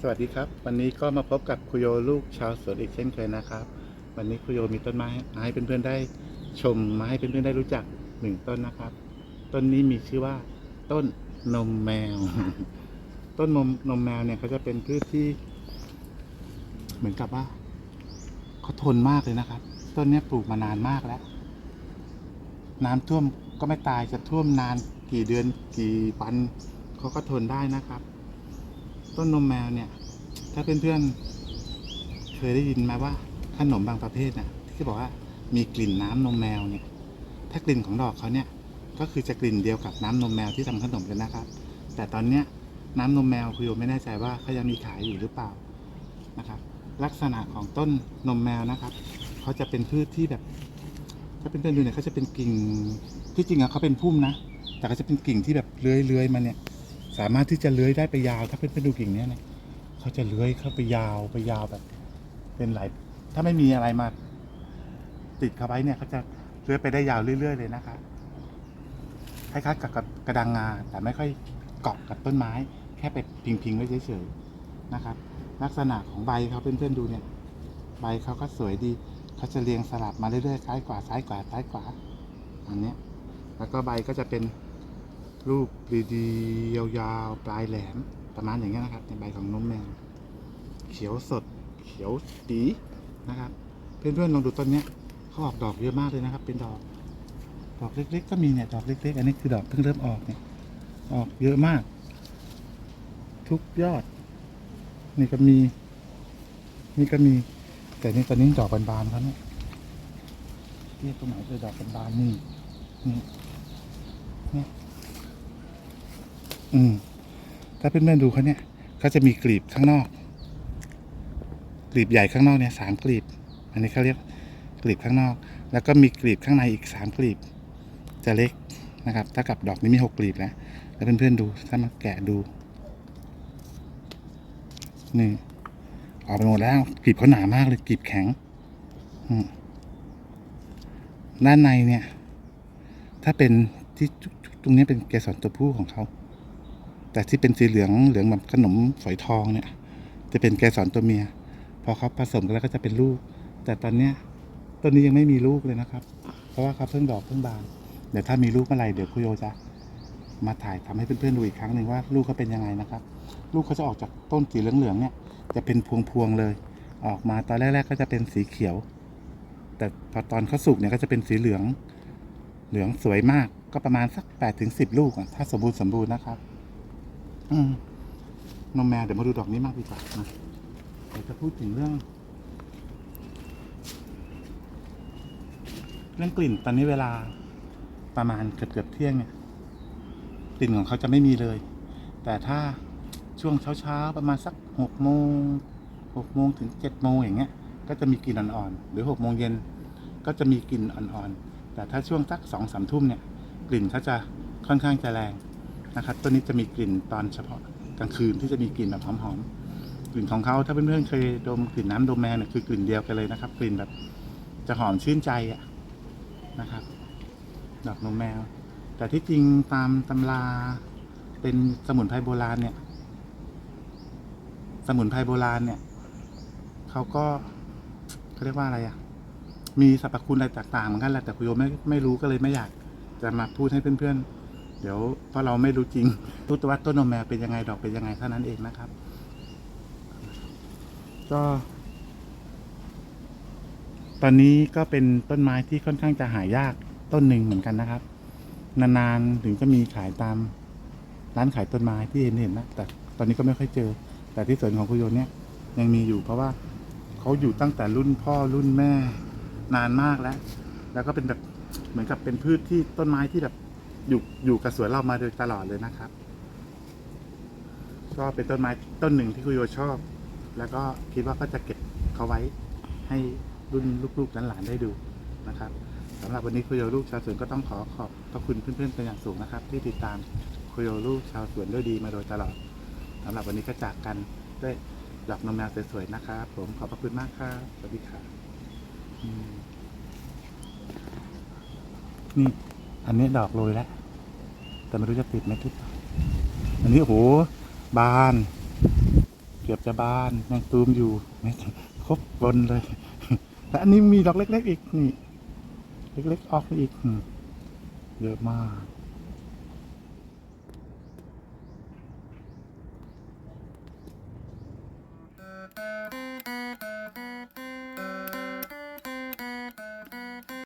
สวัสดีครับ วันนี้ก็มาพบกับคุโยลูกชาวสวนอีกเช่นเคยนะครับ วันนี้คุโยมีต้นไม้มาให้เพื่อนๆได้ชมมาให้เพื่อนๆได้รู้จักหนึ่งต้นนะครับ ต้นนี้มีชื่อว่า ต้นนมแมว ต้นนมนมแมวเนี่ยเขาจะเป็นพืชที่ เหมือนกับว่าเขาทนมากเลยนะครับ ต้นนี้ปลูกมานานมากแล้ว น้ำท่วมก็ไม่ตายจะท่วมนานกี่เดือนกี่วันเขาก็ทนได้นะครับ ต้นนมแมวเนี่ย ถ้าเพื่อนๆ เคยได้ยินไหมว่าขนมบางประเภทน่ะ ที่บอกว่ามีกลิ่นน้ำนมแมวเนี่ย ถ้ากลิ่นของดอกเขาเนี่ย ก็คือจะกลิ่นเดียวกับน้ำนมแมวที่ทำขนมกันนะครับ แต่ตอนเนี้ยน้ำนมแมวคุโยไม่แน่ใจว่าเขายังมีขายอยู่หรือเปล่านะครับ ลักษณะของต้นนมแมวนะครับเขาจะเป็นพืชที่แบบ ถ้าเป็นเพื่อนๆดูเนี่ยเขาจะเป็นกิ่งที่จริงอะเขาเป็นพุ่มนะ แต่ก็จะเป็นกิ่งที่แบบเลื้อยๆมาเนี่ย สามารถที่จะเลื้อยได้ไปยาว ถ้าเพื่อนดูกิ่งเนี้ยเนี่ยเขาจะเลื้อยเข้าไปยาวไปยาวแบบ เป็นหลายถ้าไม่มีอะไรมาติดเขาไว้เนี่ยเขาจะเลื้อยไปได้ยาวเรื่อย ๆ เลยนะครับคล้ายๆกับกับกระดังงาแต่ไม่ค่อยเกาะกับต้นไม้ แค่ไปพิงๆไว้เฉยๆนะครับ ลักษณะของใบเขาเพื่อนๆดูเนี่ย ใบเขาก็สวยดีเขาจะเรียงสลับมาเรื่อยๆซ้ายขวาซ้ายขวาซ้ายขวาอันเนี้ยแล้วก็ใบก็จะเป็น รูปดีๆ ยาวๆ ปลายแหลม ประมาณอย่างเงี้ยนะครับ ในใบของนมแมว เขียวสด เขียวดีนะครับ เพื่อนๆลองดูต้นเนี้ยเขาออกดอกเยอะมากเลยนะครับ เป็นดอก ดอกเล็กๆ ก็มีเนี่ยดอกเล็ก ๆ อันนี้คือดอกเพิ่งเริ่มออกเนี่ย ออกเยอะมาก ทุกยอด นี่ก็มี นี่ก็มี แต่นี่ตอนนี้ดอกบานๆเขาเนี่ยนี่ตรงไหนคือดอกบานๆนี่นี่นี่ อืมถ้าเพื่อนๆดูเขาเนี่ยเขาจะมีกลีบข้างนอก กลีบใหญ่ข้างนอกเนี่ยสามกลีบ อันนี้เขาเรียกกลีบข้างนอก แล้วก็มีกลีบข้างในอีกสามกลีบ จะเล็กนะครับถ้ากับดอกนี้มีหกกลีบแล้วแล้วเพื่อนๆดูถ้ามาแกะดูนี่ออกไปหมดแล้วกลีบเขาหนามากเลยกลีบแข็งอืด้านในเนี่ย ถ้าเป็นที่ตรงนี้เป็นเกสรตัวผู้ของเขา แต่ที่เป็นสีเหลืองเหลืองแบบขนมฝอยทองเนี่ย จะเป็นเกสรตัวเมีย พอเขาผสมกันแล้วก็จะเป็นลูก แต่ตอนเนี้ยต้นนี้ยังไม่มีลูกเลยนะครับ เพราะว่าเขาเพิ่งดอกเพิ่งบาน เดี๋ยวถ้ามีลูกเมื่อไหร่เดี๋ยวคุโยจะมาถ่ายทำให้เพื่อนๆดูอีกครั้งหนึ่งว่าลูกเขาเป็นยังไงนะครับ ลูกเขาจะออกจากต้นสีเหลืองๆเนี่ย จะเป็นพวงๆเลย ออกมาตอนแรกๆก็จะเป็นสีเขียว แต่พอตอนเขาสุกเนี่ยก็จะเป็นสีเหลือง เหลืองสวยมากก็ประมาณสักแปดถึงสิบลูกถ้าสมบูรณ์สมบูรณ์นะครับ อืมนมแมวเดี๋ยวมาดูดอกนี้มากดีกว่านะเดี๋ยวจะพูดถึงเรื่อง เรื่องกลิ่นตอนนี้เวลาประมาณเกือบเกือบเที่ยงเนี่ยกลิ่นของเขาจะไม่มีเลย แต่ถ้าช่วงเช้าๆประมาณสักหกโมงหกโมงถึงเจ็ดโมงอย่างเงี้ย ก็จะมีกลิ่นอ่อนๆหรือหกโมงเย็นก็จะมีกลิ่นอ่อนๆแต่ถ้าช่วงสักสองสามทุ่มเนี่ย กลิ่นเขาจะค่อนข้างจะแรง นะครับต้นนี้จะมีกลิ่นตอนเฉพาะกลางคืนที่จะมีกลิ่นแบบหอมๆกลิ่นของเขาถ้าเพื่อนๆเคยดมกลิ่นน้ำดมแมวเนี่ยคือกลิ่นเดียวกันเลยนะครับ กลิ่นแบบจะหอมชื่นใจอะนะครับ ดอกนมแมว แต่ที่จริงตามตำราเป็นสมุนไพรโบราณเนี่ย สมุนไพรโบราณเนี่ยเขาก็เขาเรียกว่าอะไรอะมีสรรพคุณอะไรต่างๆเหมือนกันแหละแต่คุโยไม่ไม่รู้ก็เลยไม่อยากจะมาพูดให้เพื่อนๆ เดี๋ยวเพราะเราไม่รู้จริงรู้แต่ว่าต้นนมแมวเป็นยังไงดอกเป็นยังไงเท่านั้นเองนะครับ ก็ ตอนนี้ก็เป็นต้นไม้ที่ค่อนข้างจะหายากต้นหนึ่งเหมือนกันนะครับ นานๆถึงจะมีขายตามร้านขายต้นไม้ที่เห็นเห็นนะแต่ตอนนี้ก็ไม่ค่อยเจอ แต่ที่สวนของคุโยนเนี่ยยังมีอยู่เพราะว่าเขาอยู่ตั้งแต่รุ่นพ่อรุ่นแม่นานมากแล้ว แล้วก็เป็นแบบเหมือนกับเป็นพืชที่ต้นไม้ที่แบบ อยู่อยู่กับสวนเรามาโดยตลอดเลยนะครับ ก็เป็นต้นไม้ต้นหนึ่งที่คุโยชอบ แล้วก็คิดว่าก็จะเก็บเขาไว้ให้รุ่นลูกๆหลานๆได้ดูนะครับสำหรับวันนี้คุโยลูกชาวสวนก็ต้องขอขอบพระคุณเพื่อนๆเป็นอย่างสูงนะครับ ที่ติดตามคุโยลูกชาวสวนด้วยดีมาโดยตลอดสำหรับวันนี้ก็จากกันด้วยดอกนมแมวสวยๆนะครับผมขอบพระคุณมากครับสวัสดีครับนี่ อันนี้ดอกโรยแล้ว แต่ไม่รู้จะติดไหมติด อันนี้โหบาน เกือบจะบานยังตูมอยู่ไม่ครบบนเลยแต่อันนี้มีดอกเล็ก ๆ อีกนี่ เล็ก ๆ ออกอีกเยอะมาก